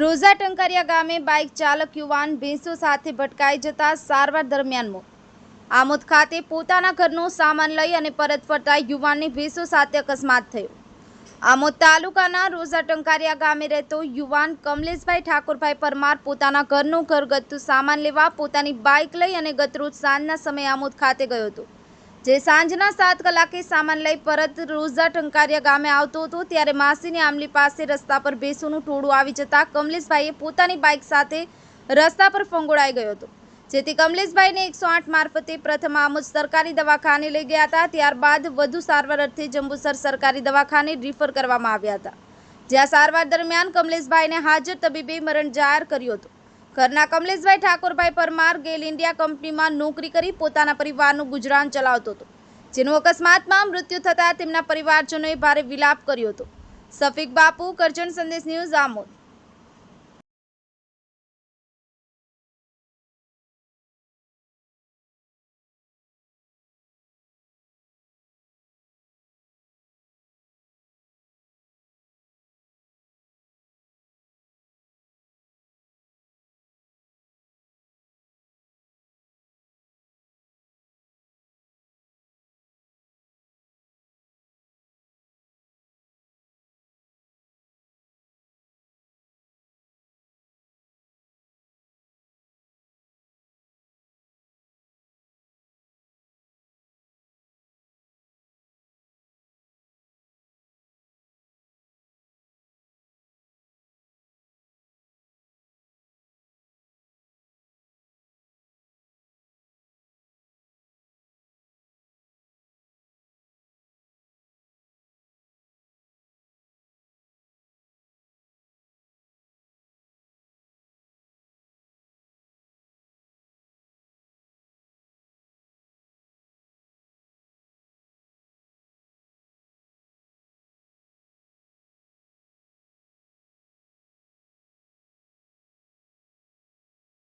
ટંકારિયા ગામે બાઇક ચાલક યુવાન ભેંસો સાથે ભટકાઈ જતા સારવાર દરમિયાન મોત. આમોદ ખાતે પોતાના ઘરનો સામાન લઈ અને પરત ફરતા યુવાનની ભેંસો સાથે અકસ્માત થયો. આમોદ તાલુકાના રોઝા ટંકારિયા ગામે રહેતો યુવાન કમલેશભાઈ ઠાકોરભાઈ પરમાર પોતાના ઘરનો ઘરગથ્થુ સામાન લેવા પોતાની બાઇક લઈ અને ગતરોજ સાંજના સમયે આમોદ ખાતે ગયો હતો. જે સાંજના સાત કલાકે સામાન લઈ પરત રોઝા ટંકારિયા ગામે આવતો હતો, ત્યારે માસીની આમલી પાસે રસ્તા પર ભેંસોનું ટોળું આવી જતા કમલેશભાઈએ પોતાની બાઇક સાથે રસ્તા પર ફંગોળાઈ ગયો હતો. જેથી કમલેશભાઈને એકસો આઠ મારફતે પ્રથમ આમોદ સરકારી દવાખાને લઈ ગયા હતા, ત્યારબાદ વધુ સારવાર અર્થે જંબુસર સરકારી દવાખાને રિફર કરવામાં આવ્યા હતા. જ્યાં સારવાર દરમિયાન કમલેશભાઈને હાજર તબીબે મરણ જાહેર કર્યું હતું. ઘરના કમલેશભાઈ ઠાકોરભાઈ પરમાર ગેલ ઇન્ડિયા કંપનીમાં નોકરી કરી પોતાના પરિવારનું ગુજરાન ચલાવતો હતો. જેનું અકસ્માતમાં મૃત્યુ થતાં તેમના પરિવારજનોએ ભારે વિલાપ કર્યો હતો. સફીક બાપુ, કરજણ સંદેશ ન્યૂઝ આમોદ.